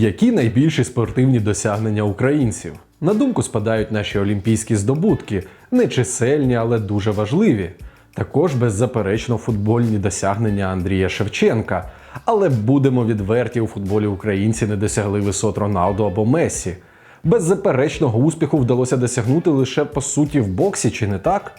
Які найбільші спортивні досягнення українців? На думку спадають наші олімпійські здобутки, не чисельні, але дуже важливі. Також беззаперечно футбольні досягнення Андрія Шевченка. Але будемо відверті, у футболі українці не досягли висот Роналду або Мессі. Беззаперечного успіху вдалося досягнути лише по суті в боксі, чи не так?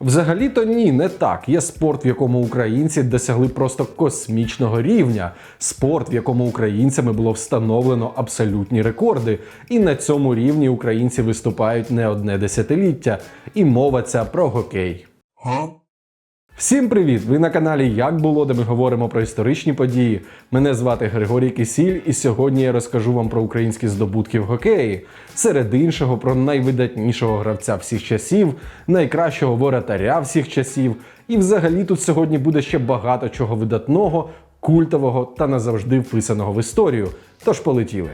Взагалі-то ні, не так. Є спорт, в якому українці досягли просто космічного рівня. Спорт, в якому українцями було встановлено абсолютні рекорди. І на цьому рівні українці виступають не одне десятиліття. І мова ця про гокей. Всім привіт! Ви на каналі Як було, де ми говоримо про історичні події. Мене звати Григорій Кисіль, і сьогодні я розкажу вам про українські здобутки в хокеї. Серед іншого, про найвидатнішого гравця всіх часів, найкращого воротаря всіх часів. І взагалі тут сьогодні буде ще багато чого видатного, культового та назавжди вписаного в історію. Тож полетіли.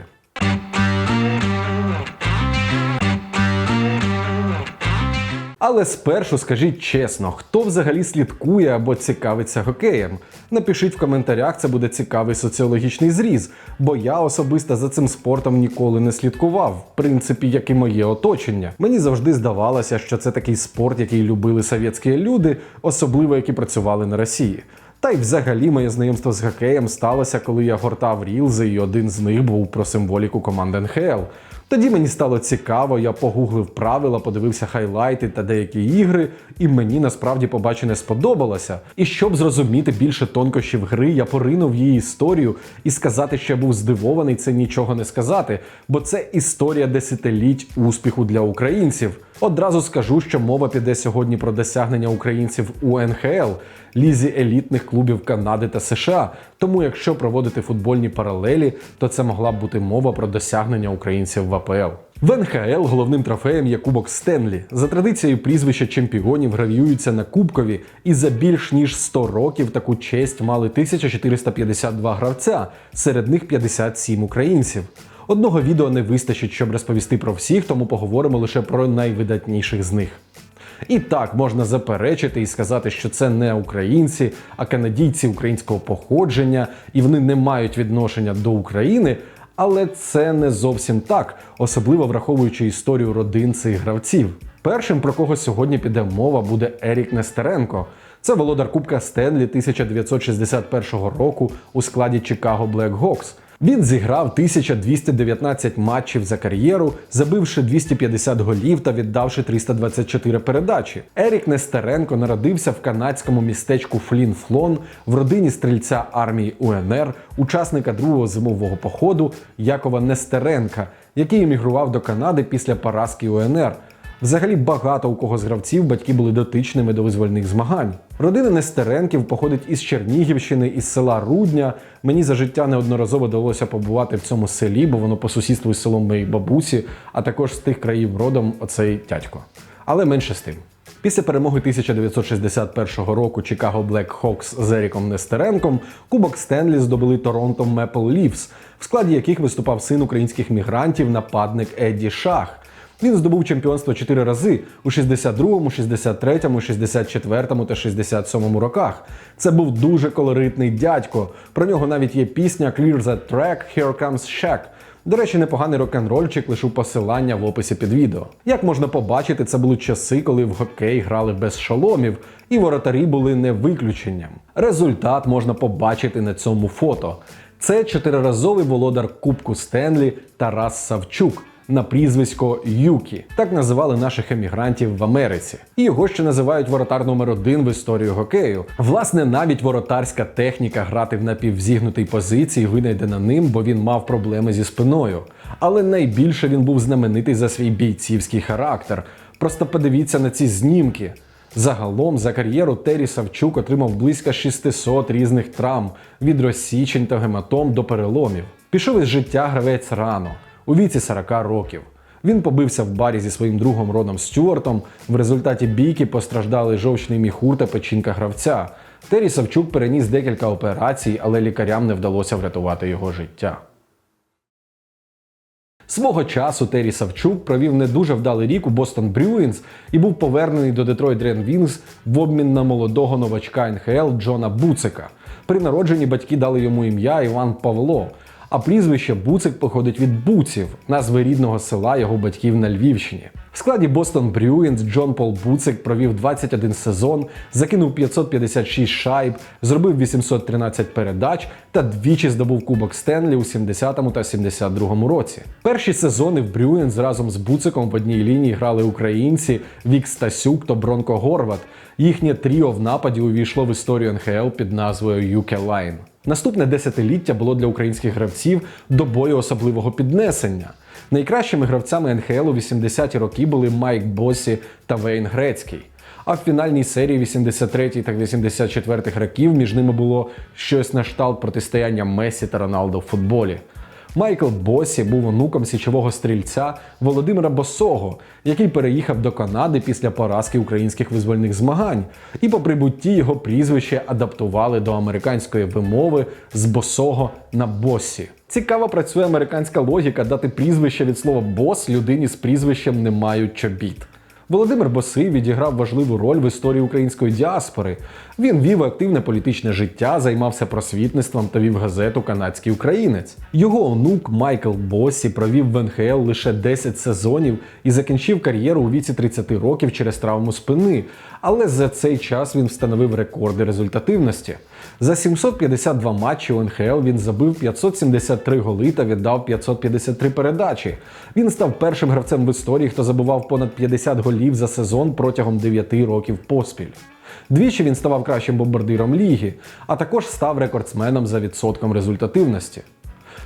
Але спершу скажіть чесно, хто взагалі слідкує або цікавиться хокеєм? Напишіть в коментарях, це буде цікавий соціологічний зріз, бо я особисто за цим спортом ніколи не слідкував, в принципі, як і моє оточення. Мені завжди здавалося, що це такий спорт, який любили совєтські люди, особливо які працювали на Росії. Та й взагалі моє знайомство з хокеєм сталося, коли я гортав рілзи, і один з них був про символіку команди НХЛ. Тоді мені стало цікаво, я погуглив правила, подивився хайлайти та деякі ігри, і мені насправді побачене сподобалося. І щоб зрозуміти більше тонкощів гри, я поринув її історію і сказати, що я був здивований, це нічого не сказати, бо це історія десятиліть успіху для українців. Одразу скажу, що мова піде сьогодні про досягнення українців у НХЛ, лізі елітних клубів Канади та США. Тому, якщо проводити футбольні паралелі, то це могла б бути мова про досягнення українців в АПЛ. В НХЛ головним трофеєм є Кубок Стенлі. За традицією прізвища чемпіонів гравіюються на Кубкові, і за більш ніж 100 років таку честь мали 1452 гравця, серед них 57 українців. Одного відео не вистачить, щоб розповісти про всіх, тому поговоримо лише про найвидатніших з них. І так можна заперечити і сказати, що це не українці, а канадійці українського походження, і вони не мають відношення до України. Але це не зовсім так, особливо враховуючи історію родин цих гравців. Першим, про кого сьогодні піде мова, буде Ерік Нестеренко. Це володар Кубка Стенлі 1961 року у складі Чикаго Blackhawks. Він зіграв 1219 матчів за кар'єру, забивши 250 голів та віддавши 324 передачі. Ерік Нестеренко народився в канадському містечку Флін-Флон в родині стрільця армії УНР, учасника другого зимового походу Якова Нестеренка, який емігрував до Канади після поразки УНР. Взагалі багато у кого з гравців батьки були дотичними до визвольних змагань. Родина Нестеренків походить із Чернігівщини, із села Рудня. Мені за життя неодноразово довелося побувати в цьому селі, бо воно по сусідству із селом моєї бабусі, а також з тих країв родом оцей дядько. Але менше з тим. Після перемоги 1961 року Чикаго Black Hawks з Еріком Нестеренком Кубок Стенлі здобули Торонто Maple Leafs, в складі яких виступав син українських мігрантів, нападник Едді Шах. Він здобув чемпіонство чотири рази у 62-му, 63-му, 64-му та 67-му роках. Це був дуже колоритний дядько. Про нього навіть є пісня Clear the track, Here comes Shaq. До речі, непоганий рок-н-рольчик лишу посилання в описі під відео. Як можна побачити, це були часи, коли в хокей грали без шоломів, і воротарі були не виключенням. Результат можна побачити на цьому фото. Це чотириразовий володар Кубку Стенлі Тарас Савчук на прізвисько Юкі. Так називали наших емігрантів в Америці. І його ще називають воротар номер один в історії хокею. Власне, навіть воротарська техніка грати в напівзігнутій позиції винайдена ним, бо він мав проблеми зі спиною. Але найбільше він був знаменитий за свій бійцівський характер. Просто подивіться на ці знімки. Загалом за кар'єру Террі Савчук отримав близько 600 різних травм від розсічень та гематом до переломів. Пішов із життя гравець рано, у віці 40 років. Він побився в барі зі своїм другом Роном Стюартом. В результаті бійки постраждали жовчний міхур та печінка гравця. Террі Савчук переніс декілька операцій, але лікарям не вдалося врятувати його життя. Свого часу Террі Савчук провів не дуже вдалий рік у Бостон Брюїнс і був повернений до Детройт Рен Вінс в обмін на молодого новачка НХЛ Джона Буцика. При народженні батьки дали йому ім'я Іван Павло. А прізвище Буцик походить від Буців, назви рідного села його батьків на Львівщині. В складі Бостон Брюінс Джон Пол Буцик провів 21 сезон, закинув 556 шайб, зробив 813 передач та двічі здобув Кубок Стенлі у 70-му та 72-му році. Перші сезони в Брюінс разом з Буциком в одній лінії грали українці Вік Стасюк та Бронко Горват. Їхнє тріо в нападі увійшло в історію НХЛ під назвою UK Line. Наступне десятиліття було для українських гравців добою особливого піднесення. Найкращими гравцями НХЛ у 80-ті роки були Майк Босі та Вейн Грецький. А в фінальній серії 83 та 84 років між ними було щось на шталт протистояння Месі та Роналдо в футболі. Майкл Босі був онуком січового стрільця Володимира Босого, який переїхав до Канади після поразки українських визвольних змагань, і по прибутті його прізвище адаптували до американської вимови з босого на босі. Цікаво працює американська логіка дати прізвище від слова бос людині з прізвищем не мають чобіт. Володимир Босий відіграв важливу роль в історії української діаспори. Він вів активне політичне життя, займався просвітництвом та вів газету Канадський українець. Його онук Майкл Босі провів в НХЛ лише 10 сезонів і закінчив кар'єру у віці 30 років через травму спини. Але за цей час він встановив рекорди результативності. За 752 матчі у НХЛ він забив 573 голи та віддав 553 передачі. Він став першим гравцем в історії, хто забивав понад 50 голів за сезон протягом 9 років поспіль. Двічі він ставав кращим бомбардиром ліги, а також став рекордсменом за відсотком результативності.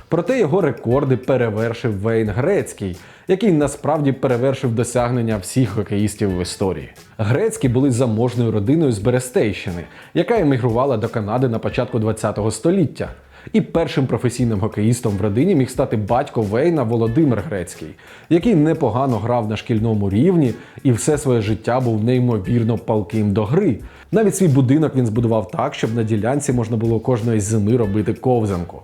Проте його рекорди перевершив Вейн Грецький, який насправді перевершив досягнення всіх хокеїстів в історії. Грецькі були заможною родиною з Берестейщини, яка емігрувала до Канади на початку ХХ століття. І першим професійним хокеїстом в родині міг стати батько Вейна Володимир Грецький, який непогано грав на шкільному рівні і все своє життя був неймовірно палким до гри. Навіть свій будинок він збудував так, щоб на ділянці можна було кожної зими робити ковзанку.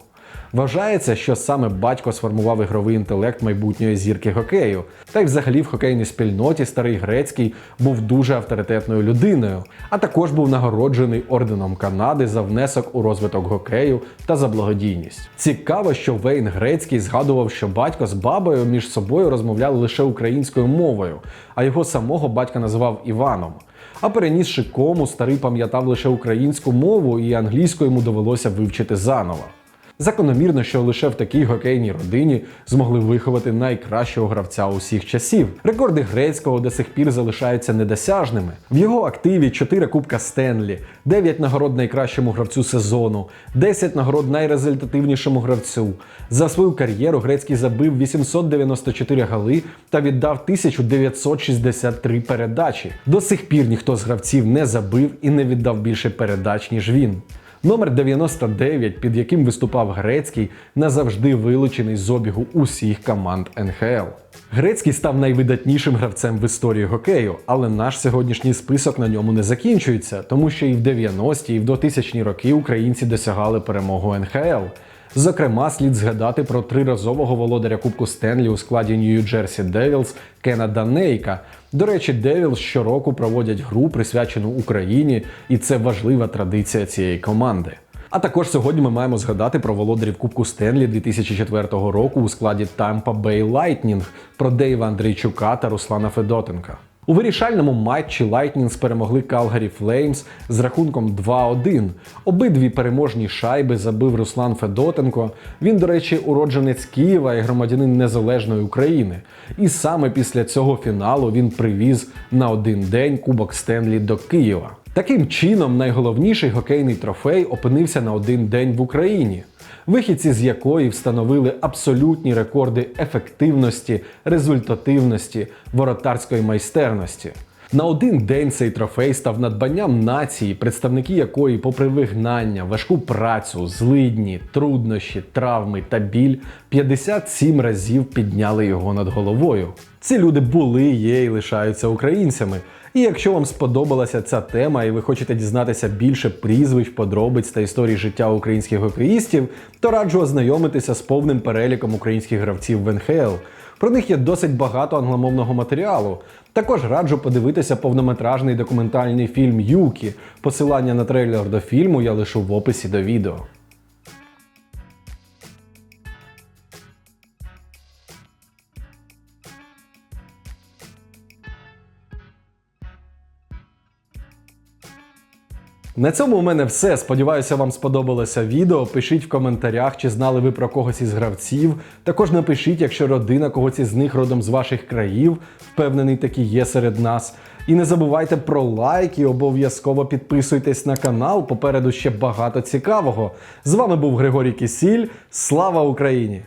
Вважається, що саме батько сформував ігровий інтелект майбутньої зірки хокею. Та й взагалі в хокейній спільноті старий грецький був дуже авторитетною людиною, а також був нагороджений орденом Канади за внесок у розвиток хокею та за благодійність. Цікаво, що Вейн Грецький згадував, що батько з бабою між собою розмовляли лише українською мовою, а його самого батька називав Іваном. А перенісши кому, старий пам'ятав лише українську мову, і англійську йому довелося вивчити заново. Закономірно, що лише в такій хокейній родині змогли виховати найкращого гравця усіх часів. Рекорди грецького до сих пір залишаються недосяжними. В його активі 4 кубка Стенлі, 9 нагород найкращому гравцю сезону, 10 нагород найрезультативнішому гравцю. За свою кар'єру грецький забив 894 голи та віддав 1963 передачі. До сих пір ніхто з гравців не забив і не віддав більше передач, ніж він. Номер 99, під яким виступав Грецький, назавжди вилучений з обігу усіх команд НХЛ. Грецький став найвидатнішим гравцем в історії хокею, але наш сьогоднішній список на ньому не закінчується, тому що і в 90-ті, і в 2000-ні роки українці досягали перемогу НХЛ. Зокрема, слід згадати про триразового володаря Кубку Стенлі у складі Нью-Джерсі Девілс Кена Данейка. До речі, Девілс щороку проводять гру, присвячену Україні, і це важлива традиція цієї команди. А також сьогодні ми маємо згадати про володарів Кубку Стенлі 2004 року у складі Tampa Bay Lightning, про Дейва Андрійчука та Руслана Федотенка. У вирішальному матчі Lightnings перемогли Calgary Flames з рахунком 2-1. Обидві переможні шайби забив Руслан Федотенко. Він, до речі, уродженець Києва і громадянин Незалежної України. І саме після цього фіналу він привіз на один день Кубок Стенлі до Києва. Таким чином, найголовніший хокейний трофей опинився на один день в Україні вихідці з якої встановили абсолютні рекорди ефективності, результативності, воротарської майстерності. На один день цей трофей став надбанням нації, представники якої, попри вигнання, важку працю, злидні, труднощі, травми та біль, 57 разів підняли його над головою. Ці люди були, є і лишаються українцями. І якщо вам сподобалася ця тема, і ви хочете дізнатися більше прізвищ, подробиць та історій життя українських хокеїстів, то раджу ознайомитися з повним переліком українських гравців в НХЛ. Про них є досить багато англомовного матеріалу. Також раджу подивитися повнометражний документальний фільм Юкі. Посилання на трейлер до фільму я лишу в описі до відео. На цьому у мене все. Сподіваюся, вам сподобалося відео. Пишіть в коментарях, чи знали ви про когось із гравців. Також напишіть, якщо родина когось із них родом з ваших країв. Впевнений, такі є серед нас. І не забувайте про лайк і обов'язково підписуйтесь на канал. Попереду ще багато цікавого. З вами був Григорій Кисіль. Слава Україні!